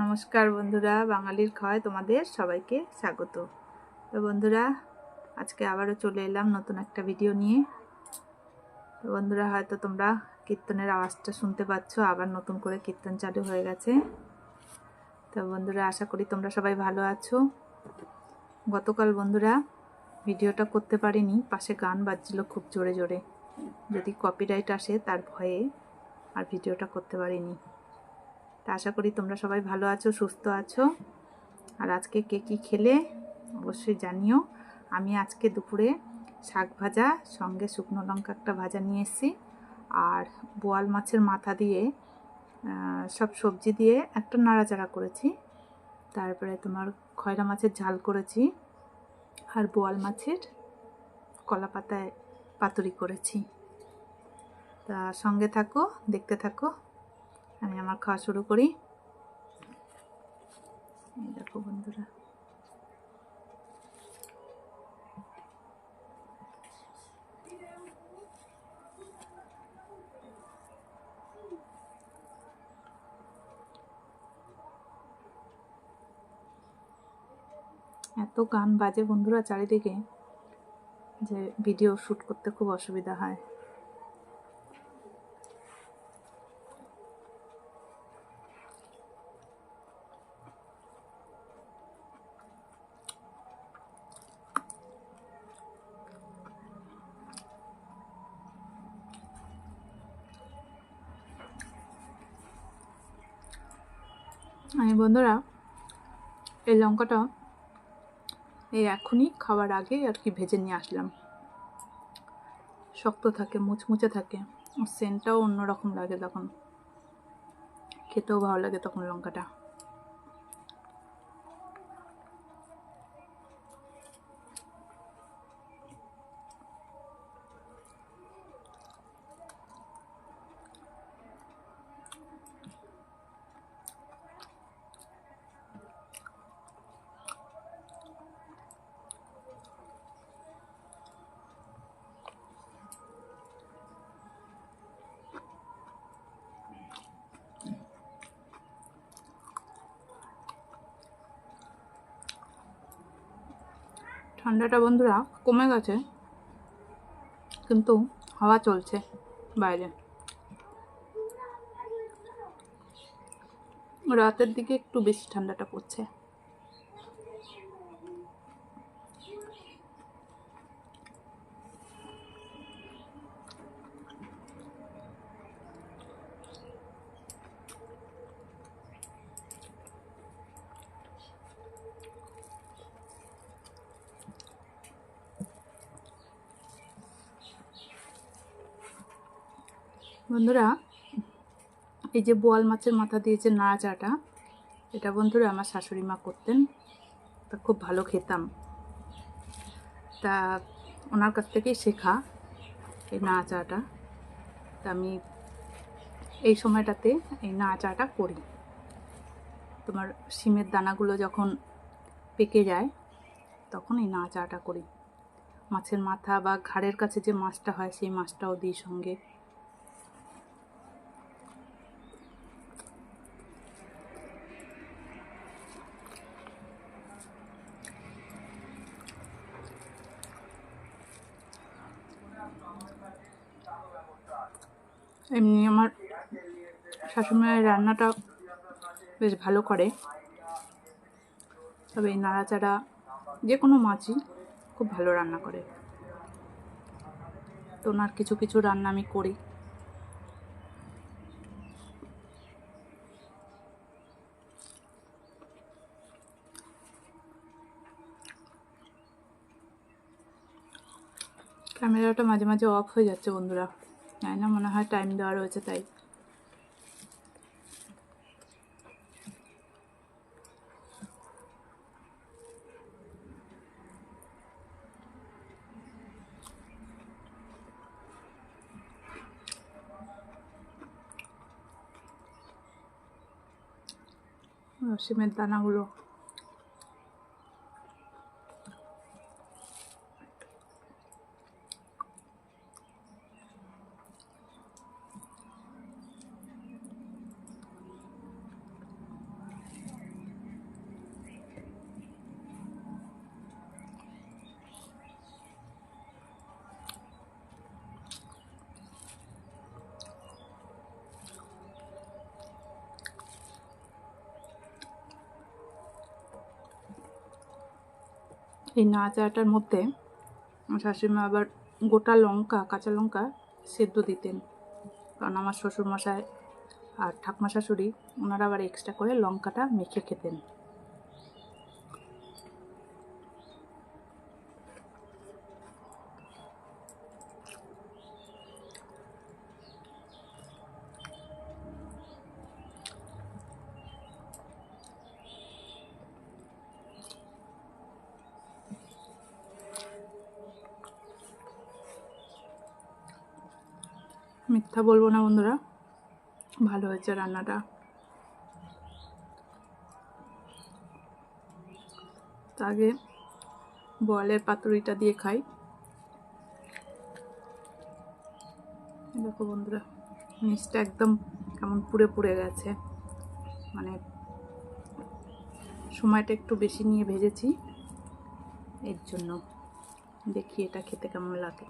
নমস্কার বন্ধুরা, বাঙালির খাওয়ায় তোমাদের সবাইকে স্বাগত। তো বন্ধুরা, আজকে আবারও চলে এলাম নতুন একটা ভিডিও নিয়ে। তো বন্ধুরা, হয়তো তোমরা কীর্তনের আওয়াজটা শুনতে পাচ্ছ, আবার নতুন করে কীর্তন চালু হয়ে গেছে। তো বন্ধুরা, আশা করি তোমরা সবাই ভালো আছো। গতকাল বন্ধুরা, ভিডিওটা করতে পারিনি, পাশে গান বাজছিল খুব জোরে জোরে। যদি কপিরাইট আসে, তার ভয়ে আর ভিডিওটা করতে পারিনি। তা আশা করি তোমরা সবাই ভালো আছো, সুস্থ আছো। আর আজকে কে কী খেলে অবশ্যই জানিও। আমি আজকে দুপুরে শাক ভাজা, সঙ্গে শুকনো লঙ্কা একটা ভাজা নিয়ে এসেছি। আর বোয়াল মাছের মাথা দিয়ে সব সবজি দিয়ে একটা নাড়াচাড়া করেছি। তারপরে তোমার খয়রা মাছের ঝাল করেছি। আর বোয়াল মাছের কলা পাতায় পাতুরি করেছি। তা সঙ্গে থাকো, দেখতে থাকো। আমি আমার খাওয়া শুরু করি। দেখো বন্ধুরা। এত গান বাজে বন্ধুরা চারিদিকে যে ভিডিও শ্যুট করতে খুব অসুবিধা হয়। আমি বন্ধুরা, এই লঙ্কাটা এই এখনই খাওয়ার আগে আর কি ভেজে নিয়ে আসলাম। শক্ত থাকে, মুচমুচে থাকে সেন্টটাও অন্যরকম লাগে তখন। খেতেও ভালো লাগে তখন লঙ্কাটা। ঠান্ডাটা বন্ধুরা কমে গেছে কিন্তু হাওয়া চলছে বাইরে। রাতের দিকে একটু বেশি ঠান্ডাটা পড়ছে। বন্ধুরা, এই যে বোয়াল মাছের মাথা দিয়ে যে নাড়াচাটা এটা বন্ধুরা আমার শাশুড়ি মা করতেন। তা খুব ভালো খেতাম। তা ওনার কাছ থেকেই শেখা এই নাড়াচাটা তা আমি এই সময়টাতে এই নাড়াচাটা করি। তোমার সিমের দানাগুলো যখন পেকে যায়, তখন এই নাড়াচাটা করি। মাছের মাথা বা ঘাড়ের কাছে যে মাছটা হয়, সেই মাছটাও দিই সঙ্গে। এমনি আমার শাশুড়িমায়ের রান্নাটা বেশ ভালো করে। তবে নাড়াচাড়া, যে কোনো মাছই খুব ভালো রান্না করে। তো ওনার কিছু কিছু রান্না আমি করি। ক্যামেরাটা মাঝে মাঝে অফ হয়ে যাচ্ছে বন্ধুরা। না মনে হয় টাইম দেওয়া রয়েছে তাই সিমের দানাগুলো এই নাচাটার মধ্যে শাশুড়িমা আবার গোটা লঙ্কা, কাঁচা লঙ্কা সেদ্ধ দিতেন। কারণ আমার শ্বশুরমশাই আর ঠাকুমা শাশুড়ি, ওনারা আবার এক্সট্রা করে লঙ্কাটা মেখে খেতেন। মিথ্যা বলব না বন্ধুরা। ভালো হয়েছে রান্নাটা। আগে বয়েলের পাতুরিটা দিয়ে খাই। দেখো বন্ধুরা নিচটা একদম কেমন পুড়ে পুড়ে গেছে। মানে সময়টা একটু বেশি নিয়ে ভেজেছি। এর জন্য দেখি এটা খেতে কেমন লাগে।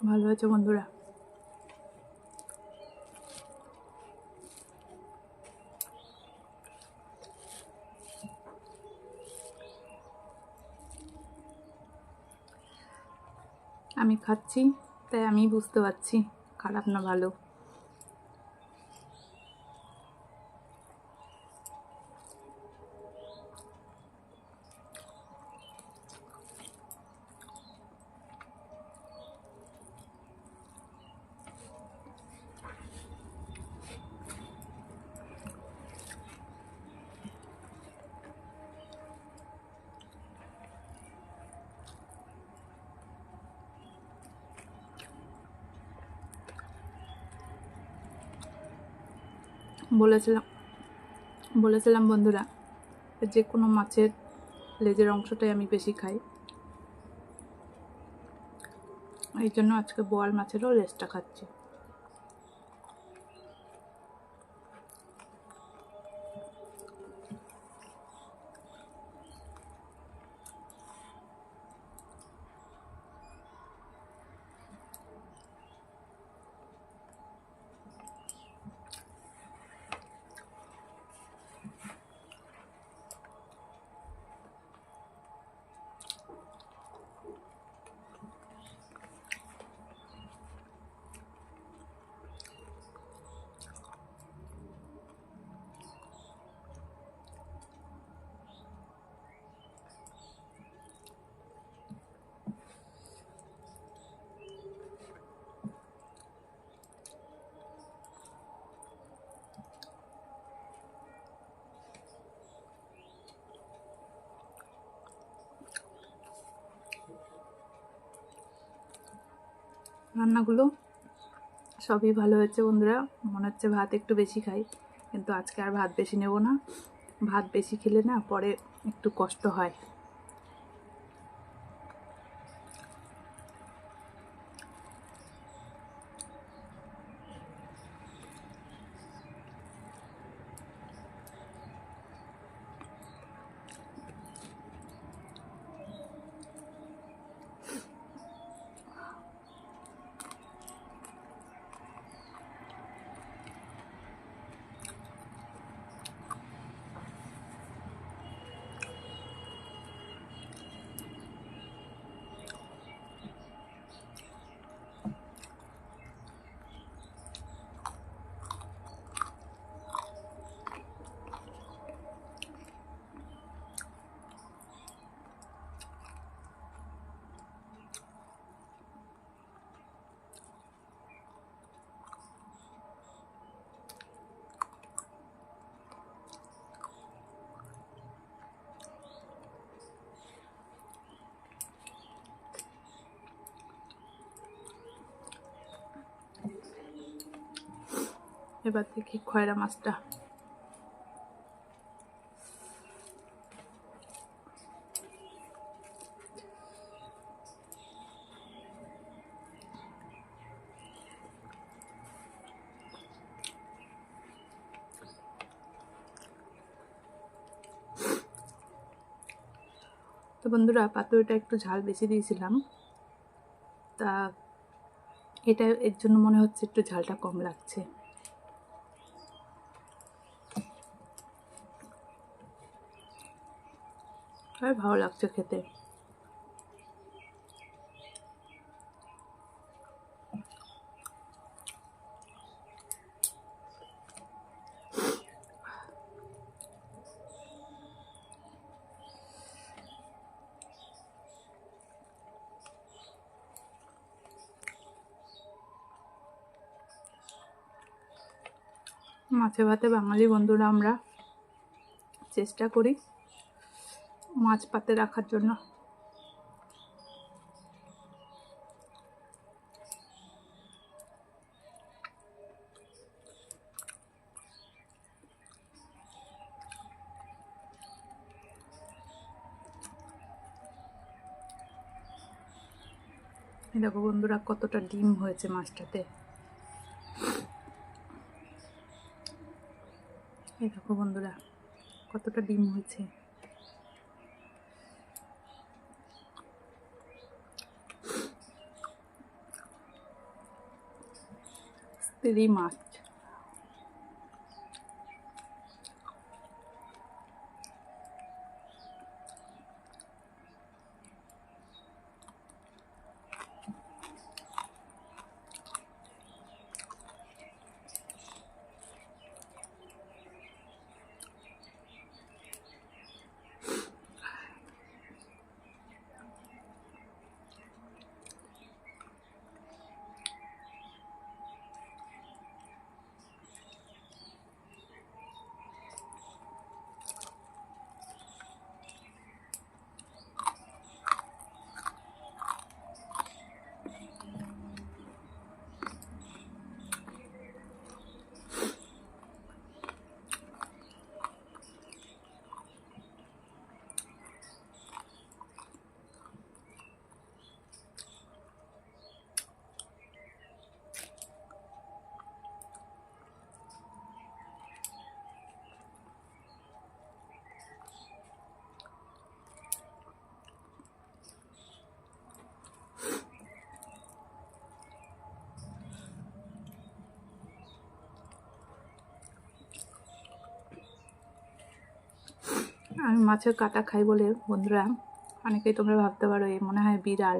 ভালো হয়েছে বন্ধুরা? আমি খাচ্ছি তাই আমি বুঝতে পারছি খারাপ না ভালো। বলেছিলাম বলেছিলাম বন্ধুরা, যে কোনো মাছের লেজের অংশটাই আমি বেশি খাই। এই জন্য আজকে বোয়াল মাছেরও লেজটা খাচ্ছি। রান্নাগুলো সবই ভালো হয়েছে বন্ধুরা। মনে হচ্ছে ভাত একটু বেশি খাই, কিন্তু আজকে আর ভাত বেশি নেব না। ভাত বেশি খেলে না পরে একটু কষ্ট হয়। এবার দেখি খয়রা মাছটা। তো বন্ধুরা, পাতুরিটা একটু ঝাল বেশি দিয়েছিলাম। তা এটা এর জন্য মনে হচ্ছে একটু ঝালটা কম লাগছে। আর ভালো লাগছে খেতে। মাছে ভাতে বাঙালি বন্ধুরা আমরা চেষ্টা করি মাছ পাতে রাখার জন্য। দেখো বন্ধুরা, কতটা ডিম হয়েছে মাছটাতে। এই দেখো বন্ধুরা, কতটা ডিম হয়েছে। স্ত্রী মাছ আমি মাছের কাটা খাই বলে বন্ধুরা অনেকেই তোমরা ভাবতে পারো এ মনে হয় বিড়াল।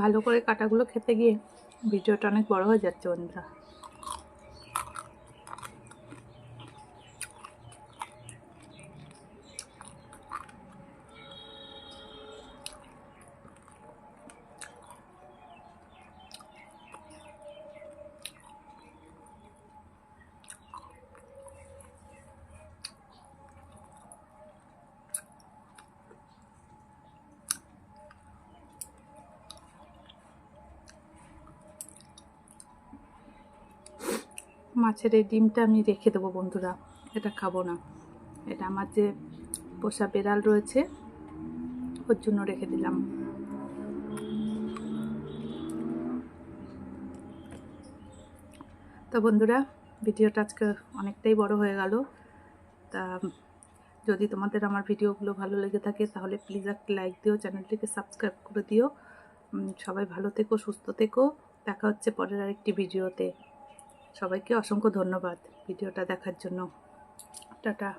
ভালো করে কাটাগুলো খেতে গিয়ে ভিডিওটা অনেক বড় হয়ে যাচ্ছে বন্ধুরা। মাছের এই ডিমটা আমি রেখে দেবো বন্ধুরা, এটা খাব না। এটা আমার যে পোষা বেড়াল রয়েছে, ওর জন্য রেখে দিলাম। তো বন্ধুরা, ভিডিওটা আজকে অনেকটাই বড় হয়ে গেল। তা যদি তোমাদের আমার ভিডিওগুলো ভালো লেগে থাকে, তাহলে প্লিজ একটা লাইক দিও, চ্যানেলটিকে সাবস্ক্রাইব করে দিও। সবাই ভালো থেকো, সুস্থ থেকো। দেখা হচ্ছে পরের আরেকটি ভিডিওতে। সবাইকে অসংখ্য ধন্যবাদ ভিডিওটা দেখার জন্য। টাটা।